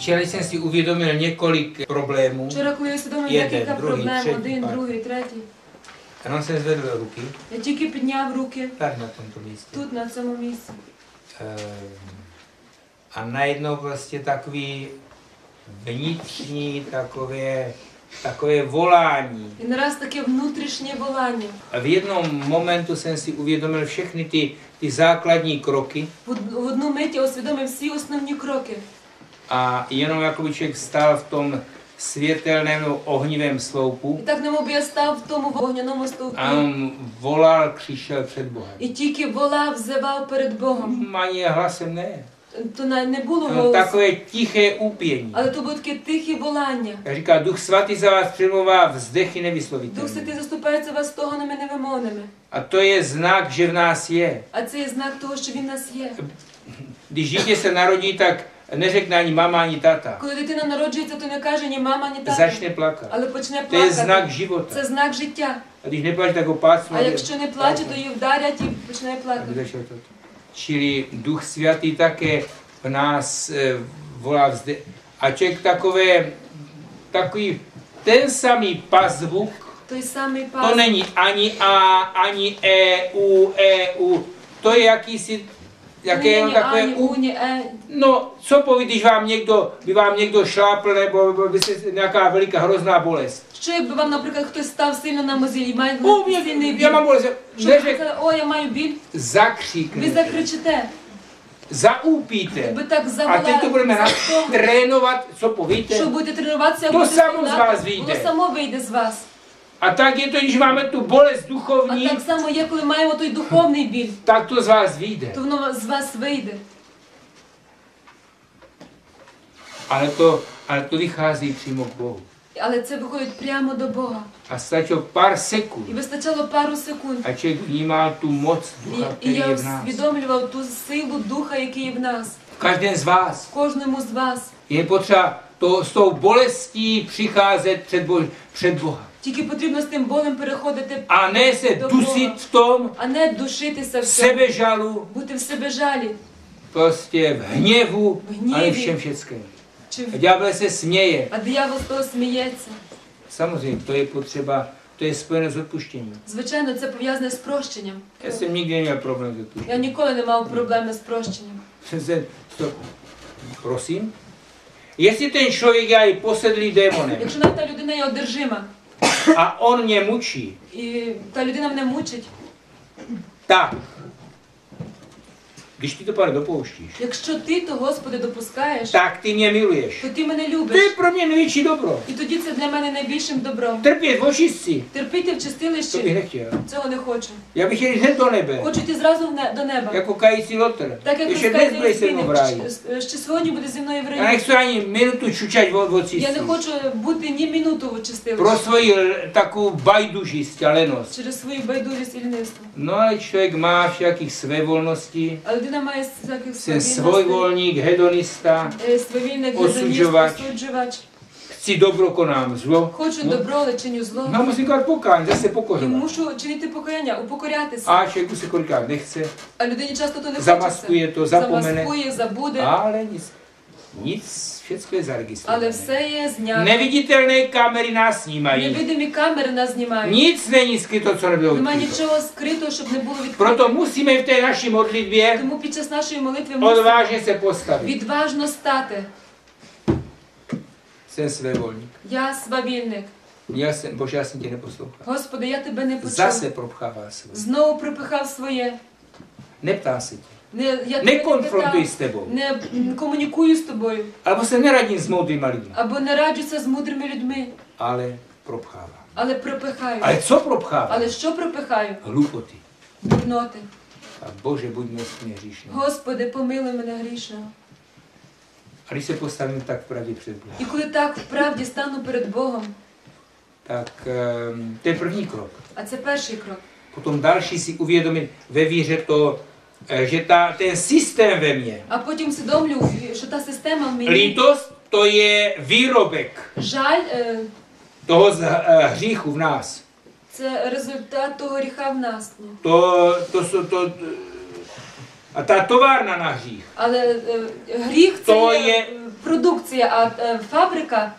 Včera jsem si uvědomil několik problémů, Вчора, коли я усвідомив Jeden, декілька другий, проблем, третій, один, так. другий, третій, jenom jsem zvedl ruky, я тільки підняв руки tak na tomto místě. тут, на цьому місці. Ehm, A najednou prostě takový vnitřní takové, takové volání. І нараз таке внутрішнє волання. A v jednom momentu jsem si uvědomil všechny ty, ty základní kroky В од- В одну мить я усвідомив всі основні кроки. A jenom jako by člověk stál v tom světelném nebo ohnivém І sloupu так, немов би я став в тому вогняному стовпі. a on volal, křišel před Bohem. І тільки волав, взивав перед Богом. Ani hlasem ne. То на- не було No, голосу, takové tiché úpění. але то було таке тихе волання. Jak říká, Duch Svatý za vás přemlouvá vzdechy Дух nevyslovitelné. Святий заступається вас стогонами невимовними. A to je znak, že v nás je. А це є знак того, що він в нас є. Když dítě se narodí, tak neřekne ani mama, ani tata. Коли дитина народжується, то не каже ні мама, ні тато, Začne plakat. але почне To je znak života. Це знак життя. A když neplače, tak ho pácnu. А якщо не плаче, то її вдарять і почне плакати. Čili Duch Svatý také v nás e, volá vzde. A člověk takové, takový ten samý pazvuk, Той самий to пас. není ani A, ani E, U, E, U. To je jakýsi, jaké Ні, jenom ні, takové ані, U. у, ні, е. No, co poví, když vám někdo, by vám někdo šlápl, nebo by se nějaká veliká hrozná bolest. Що якби вам, наприклад, хтось став сильно на мозі і має O, сильний mě, біль? já mám bolest. Що ви Neřek, сказали, о, я маю біль, ви zakříkněte, закричите, zaúpíte. ви так A teď to budeme заволаєте, trénovat, co povíte. що будете тренуватися, То будете само з складати, вас вийде. воно само вийде з вас. A tak je to, když máme tu bolest А duchovní, так само є, коли маємо той духовний біль, tak to z vás vyjde. то воно з вас вийде. Ale to, ale to vychází přímo k Bohu. Але це виходить прямо до Бога. A stačilo pár І sekund, вистачало пару секунд. a člověk vnímal tu moc І, ducha, і který я je v nás. усвідомлював ту силу духа, який є в нас, V každém z vás. в кожному з вас. Je potřeba to, s tou bolestí přicházet před, Bo, před Boha. Тільки потрібно з тим болем переходити, A ne se Do dusit v tom, а не душитися в цьому, sebežalu, бути в себе жалі. prostě v hněvu, V hněvě. ale všem všeckém. Чи... A ďábel se. А диявол з того сміється. Samozřejmě, to je potřeba, to je spojené s odpuštěním. Звичайно, це пов'язане з прощенням. Já jsem nikdy neměl problém s Я ніколи не мав проблеми з прощенням. Přece prosím? Jestli ten člověk je i posedlý démonem Якщо навіть та людина є одержима, a on mě mučí, і та людина мене мучить, tak, když ty to pane dopouštíš, якщо ти то Господи допускаєш, tak ty mě miluješ. то ти мене любиш. pro mě největší dobro. І тоді це для мене найбільшим добром. Trpět v očistci, Терпіти в чистилищі цього не хочу. Já bych jel hned do nebe, Хочу йти зразу не- до неба. jako kající lotr. Так як dnes budeš se mnou розказує ще сьогодні буде зі мною в Já раї. nechci ani minutu čučať od Я не хочу бути ні минуту в Pro чистилищі l- takovou bajdužist a lenost. через свою байдужість і лінивство. Svévolností, А людина має всяких jsem свавільностей, svojvolník, hedonista, е, свавільник, Осуджувач. гедоніст, осуджувач. chci dobro, konám zlo. Хочу No. добро, але чиню зло. No musím dělat pokání, zase І мушу чинити покаяння, упокорятися. A člověku se kolikrát nechce, А людині часто то не хочеться. zamaskuje to, zapomene, Замаскує, забуде. ale nic, nic, všechno je Але все є знято. Neviditelné kamery nás snímají. Невидимі камери нас знімають. Nic není skryto, co nebylo Нема нічого скритого, щоб не було Proto musíme v té naší modlitbě Тому під час нашої молитви мусимо odvážně se postavit. відважно стати. Jsem svévolník. Я свавільник. Měl jsem, bože, já jsem tě neposlouchal. Господи, я тебе не Zase почув. propchává svoje. Знову припихав своє. Neptá se tě. Не, я не, s tebou. питав, не комунікую з тобою. Alebo se neradím s moudrýma lidmi. Або не раджуся з мудрими людьми, Ale propchává. але пропихаю. Ale co propchává? Але що пропихаю? Hlupoty. Дурноти. A bože, buď milostně hříšný. Господи, помилуй мене грішного. Když se postavím tak pravdě před Bohem, І коли так вправді стану перед Богом, um, to je první krok. а це перший крок. Další si uvědomit ve víře to, eh, že ta, ten systém ve mně, А потім усвідомлю, що та система в мені lítost, to je výrobek жаль, е, toho z, eh, hříchu v nás. це результат того гріха в нас. To, to, jsou- to, A ta továrna na hřích, Але е, гріх це То є, є- е, продукція, а е, фабрика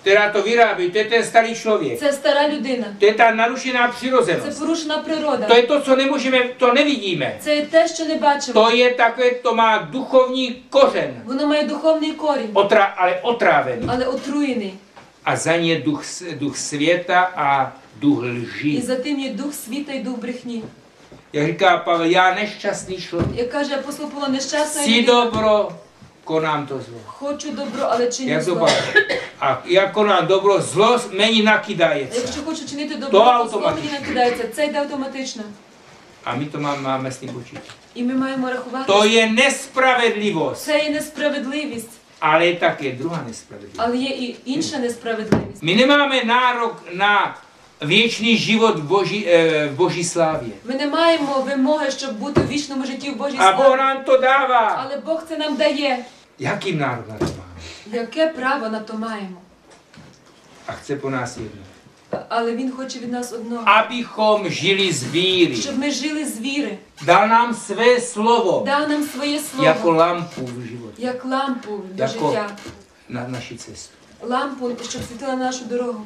která to vyrábí, to je ten starý člověk. це stara людина. To je ta narušená Це přirozenost. порушена природа. To je to, co nemůžeme, to nevidíme. Це є те, що не бачимо. To je takové, to má duchovní kořen, Воно має духовний корінь, otra, ale otrávený. але отруєний. A za ně duch, s- duch světa a duch І lží. за тим є дух світа і дух брехні. Jak říká Pavel, já nešťastný člověk. Як каже апостол Павло, нещасна Chci людина. dobro, konám to zlo. Хочу добро, але чиню to зло. A jak konám dobro, zlo mені накидається. Якщо хочу чинити добро, то зло мені накидається. Це йде автоматично. A my to máme, máme s tím. І ми маємо рахувати. To je nespravedlivost. Це є несправедливість, Ale je také druhá nespravedlivost. але є і інша несправедливість. My nemáme nárok na věčný život v boží, eh, v boží slávě. Ми не маємо вимоги, щоб бути в вічному житті в Божій A Bůh славі. nám to dává. Але Бог це нам дає. Jakým nárok na to máme? Яке право на то маємо? A chce po nás jedno. Але Він хоче від нас одного. Žili z víry. Щоб ми жили з віри. Dal nám své slovo Дав нам своє слово, lampu v životě. як лампу до Яко- життя. Na naši cestu. Лампу, щоб світила на нашу дорогу.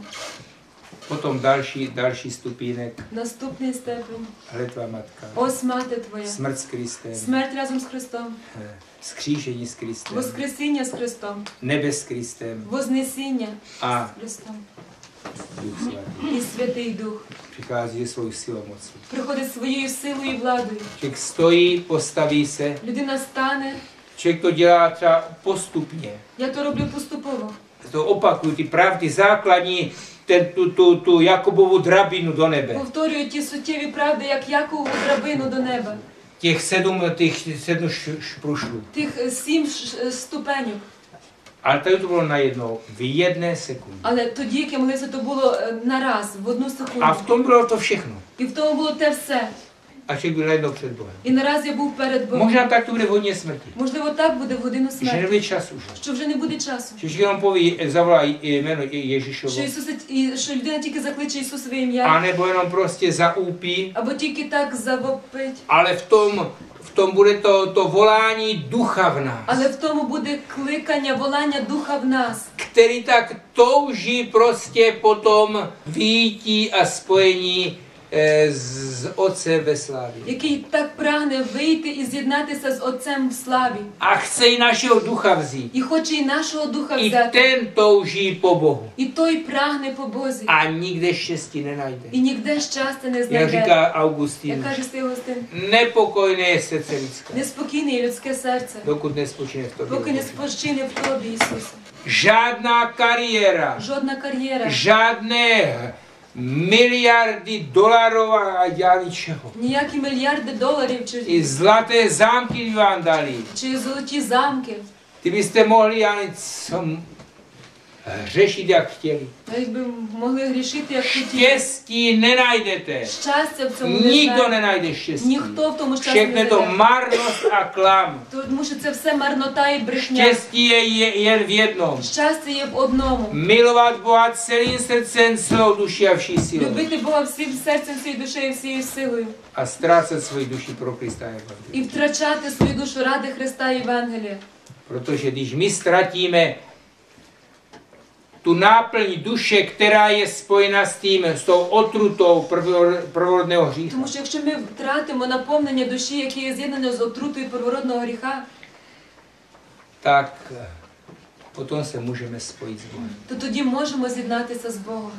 Potom další, další stupínek. Наступний степень. Hle tvá matka. Ось мати твоя. Smrt s Kristem. Смерть разом з Христом. eh, Skřížení s Kristem. Воскресіння з Христом. Nebe s Kristem. Вознесіння A з Христом. Duch Svatý. І Святий Дух. Přichází svou silou mocí. Приходить своєю силою і владою. Člověk stojí, postaví se. Людина стане. Člověk to dělá třeba postupně. Я то роблю поступово. To opakuju, ty pravdy základní, ten, ту, ту, tu Jakobovu drabinu do nebe. Повторюю ті суттєві правди, як Якову драбину до неба. Тих седом, тих седом шпрушлю. Тих е, сім ступенів. Але тоді це було на bylo в v секунду. Але тоді, як я молився, то було е, на раз, в одну секунду. А в тому було то всіхно. І в тому було те все. A člověk byl najednou před Bohem. І нараз я був перед Богом. Možná tak to bude v hodně smrti. Можливо, так буде в годину Že смерті, nebude čas už. що вже не буде часу. Že jenom poví, zavolá jméno Що Ježíšovo. Ісус і що людина тільки закличе Ісусове ім'я, A nebo jenom prostě zaúpí. або тільки так завопить. Ale v tom, v tom bude to, to volání ducha v nás. Але в тому буде кликання, волання духа в нас, Který tak touží prostě potom výjití a spojení eh, s Otcem ve slávě. який так прагне вийти і з'єднатися з Отцем в славі. A chce i našeho ducha vzít. І хоче і нашого духа I взяти. ten touží po Bohu. І той прагне по Бозі. A nikde štěstí nenajde. І ніде щастя не Jak знайде. říká Як Augustín, каже свій Гостин, nepokojné je srdce lidské, неспокійне є людське серце, dokud nespočine v tobě. поки не Bože. спочине в тобі, Ісусе. Žádná kariéra, Жодна кар'єра, žádné miliardy dolarů a já ničeho. ніякі мільярди доларів I чи, zlaté zámky by vám dali. чи золоті замки. Ty byste mohli já něco řešit, jak chtěli. А Якби могли грішити, як хотіли. Štěstí nenajdete. Щастя в цьому не Nikdo знайде. nenajde štěstí. Ніхто в тому щастя Všechno не je to знайде. marnost a klam. Тому що це все марнота і брехня. Štěstí je je- jen v jednom. Щастя є в одному. Milovat Boha celým srdcem, celou duši a vší silou. Любити Бога всім серцем, всією душею, всією силою. A ztrácet svoji duši pro Krista Evangelium. І втрачати свою душу ради Христа і Євангелія. Protože když my ztratíme tu náplň duše, která je spojena s tím, s tou otrutou prvor- prvorodného hřícha, Тому що якщо ми втратимо наповнення душі, яке є з'єднане з отрутою первородного гріха, tak eh, potom se můžeme spojit s Bohem. то тоді можемо з'єднатися з Богом.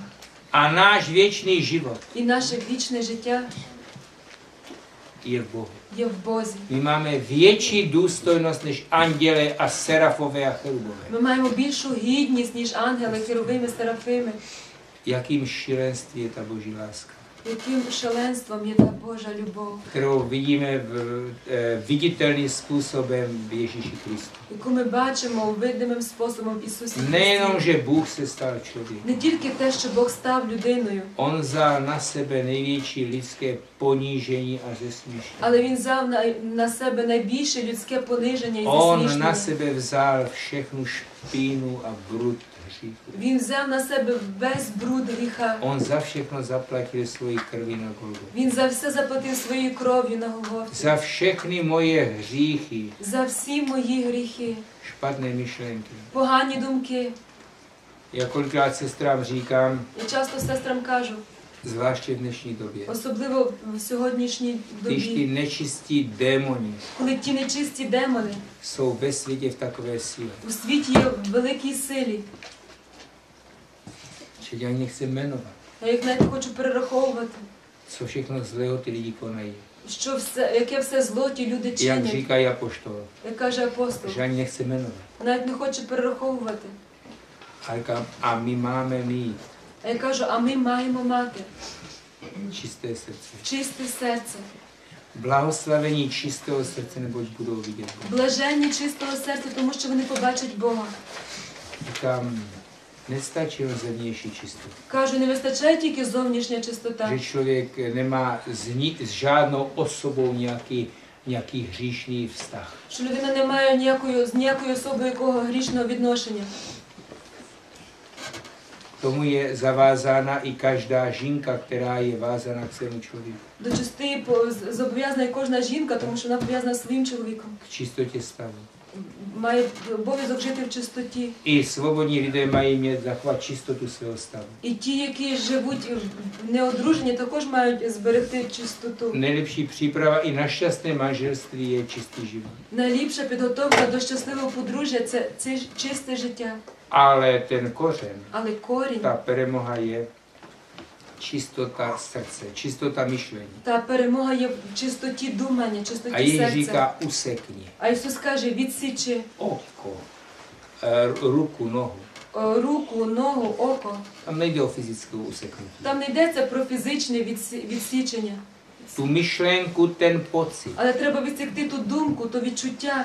A náš věčný život І наше вічне життя je v Bohu. Je v Bozi. My máme větší důstojnost než anděle a serafové a cherubové. My máme větší hýdnost než anděle, a serafémy. Jakým šílenství je ta Boží láska. Яким шаленством є та Божа любов, kterou vidíme v, eh, viditelným způsobem v Ježíši Kristu. яку ми бачимо видимим способом в Ісусі Христі. že Bůh se stal člověkem, Не тільки те, що Бог став людиною, On vzal na sebe největší lidské ponížení a zesměšení. але Він взяв на, на себе найбільше людське пониження і On na засмішення. sebe vzal všechnu špínu a brud hříchu. Він взяв на себе весь бруд гріха. On za všechno zaplatil svojí svojí krví na Golgotu. Він за все заплатив своєю кров'ю на Голгофі. Za všechny moje hříchy, За всі мої гріхи, špatné myšlenky. погані думки. Já kolikrát sestrám říkám, Я часто сестрам кажу, zvláště v dnešní době, особливо в сьогоднішній добі, nečistí démoni коли ті нечисті демони jsou ve světě v takové síle, у світі є в великій силі. že já ani nechci jmenovat, Я їх навіть хочу перераховувати, co všechno zlého ty lidi konají. що все, яке все зло ті люди Jak чинять, říkají apoštol, як каже апостол. že ani nechci jmenovat. Навіть не хочу перераховувати. Říkám, a my máme mít А я кажу, а ми маємо мати čisté srdce. чисте серце, Blahoslavení čistého srdce, neboť budou vidět Boha. блаженні чистого серця, тому що вони побачать Бога. Říkám, nestačí jen zevnější čistotu. Кажу, не вистачає тільки зовнішня чистота, Že člověk nemá s, ni, s žádnou osobou nějaký, nějaký hříšný що людина не має ніякої, з ніякою особою якого грішного відношення. Tomu je zavázána i každá žinka, která je vázána k svému člověku. До чистоти зобов'язана і кожна жінка, тому що вона пов'язана своїм чоловіком. K čistotě stavu. Має обов'язок жити в чистоті. I svobodní lidé mají mít zachovat čistotu svého stavu. І ті, які живуть неодружені, також мають зберегти чистоту. Nejlepší příprava i na šťastné manželství je čistý život. Найліпша підготовка до щасливого подружжя це, це чисте життя. Ale ten kořen, Але корінь ta перемога je čistota srdce, čistota myšlení. та перемога є в чистоті думання, чистоті Ježíš серця. říká, usekni А Ісус каже, відсічи oko, eh, ruku, nohu. е, руку, ногу, око. Tam nejde o fyzickou useknutí. Там не йдеться про фізичне відсі- відсічення, Tu myšlenku, ten pocit. але треба відсікти ту думку, то відчуття,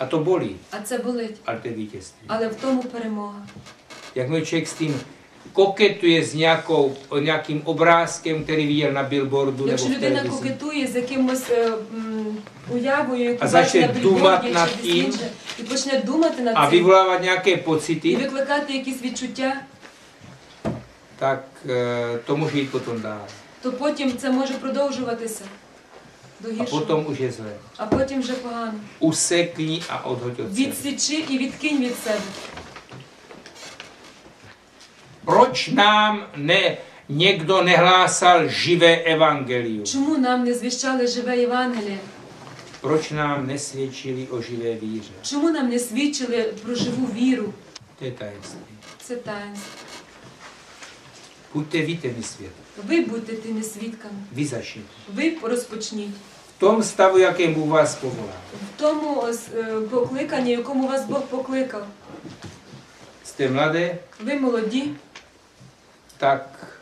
A to bolí, а це болить. Але в тому перемога. Jakmile člověk s tím koketuje s nějakou, nějakým obrázkem, který viděl na billboardu nebo Якщо людина кокетує з якимось е, м, уявою, яку А бачить на чи над тим, і почне думати над цим, vyvolávat nějaké і викликати якісь відчуття, eh, to může jít potom dál. то потім це може продовжуватися до A гіршого. potom už je zlé. А потім вже погано. Usekni a odhoď od sebe. Відсічи і відкинь від себе. Proč nám ne, někdo nehlásal živé evangelium? Чому нам не звіщали живе Євангеліє? Proč nám nesvědčili o živé víře? Чому нам не свідчили про живу віру? To je tajemství. Це таїнство. Buďte vy těmi. Ви будьте тими свідками. Vy začněte. Ви розпочніть. V tom stavu, jakém Bůh vás povolá. В тому е, покликанні, якому вас Бог покликав. Jste mladé, Ви молоді, tak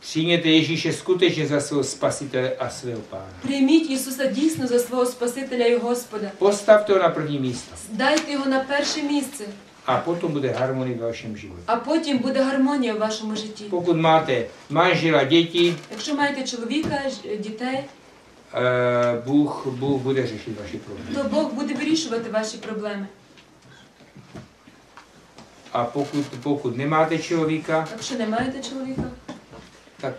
přijměte Ježíše skutečně za svého spasitele a svého pána. прийміть Ісуса дійсно за свого Спасителя і Господа. Postavte ho na první místo Дайте його на перше місце, a potom bude harmonie ve vašem životě. а потім буде гармонія в вашому житті. Pokud máte manžela, děti, Якщо маєте чоловіка, дітей, eh, Bůh, Bůh bude řešit vaše problémy. то Бог буде вирішувати ваші проблеми. A pokud, pokud nemáte člověka, Якщо не маєте чоловіка, tak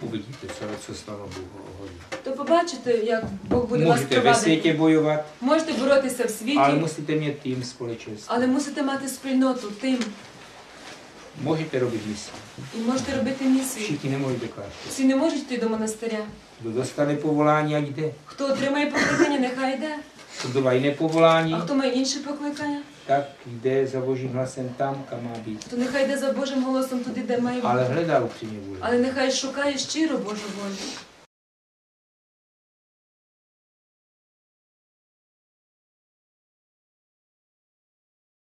co, co s váma Bůh то побачите, як Бог буде вас ve světě провадити. bojovat, Можете боротися в світі, musíte mít tým společenství. але мусите мати спільноту тим Můžete robit misi. і можете робити місію. Všichni nemůžete klášter. Всі не можуть йти до монастиря. Dostane povolání, ať jde. Хто отримає покликання, нехай йде. Kdo bylo jiné povolání, А хто має інше покликання, tak jde za božím hlasem tam, kam má být. то нехай йде за Божим голосом туди, де має Ale бути. hledá upřímně vůli. Але нехай шукає щиро Божу волю.